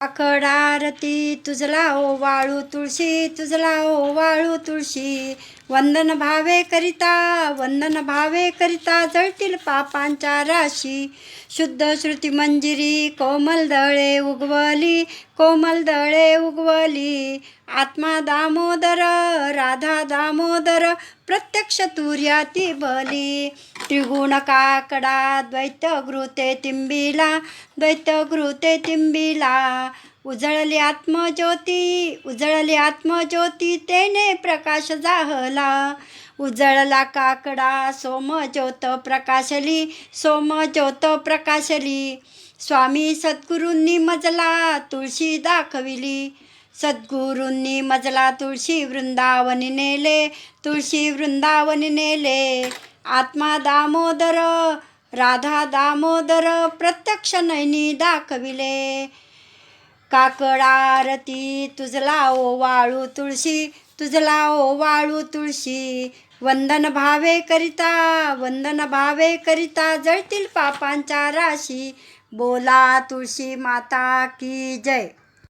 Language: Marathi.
आकडारती तुझला ओ वाळू तुळशी तुझला ओ वाळू तुळशी. वंदन भावे करिता वंदन भावे करिता जळतील पापांच्या राशी. शुद्ध श्रुती मंजिरी कोमल दळे उगवली कोमल दळे उगवली. आत्मा दामोदर राधा दामोदर प्रत्यक्ष तुर्याती बली. त्रिगुण काकडा द्वैत गृते तिंबिला द्वैत गृते तिंबिला उजळली आत्मज्योती उजळली आत्मज्योती तेने प्रकाश जाहला। उजळला काकडा सोमज्योत प्रकाशली सोमज्योत प्रकाशली। स्वामी सद्गुरूंनी मजला तुळशी दाखविली। सद्गुरूंनी मजला तुळशी वृंदावन नेले तुळशी वृंदावन नेले। आत्मा दामोदर राधा दामोदर प्रत्यक्ष नैनी दाखविले. काकड आरती तुझला ओ वाळू तुळशी तुझला ओ वाळू तुळशी. वंदन भावे करिता वंदन भावे करिता जळतील पापांच्या राशी. बोला तुळशी माता की जय.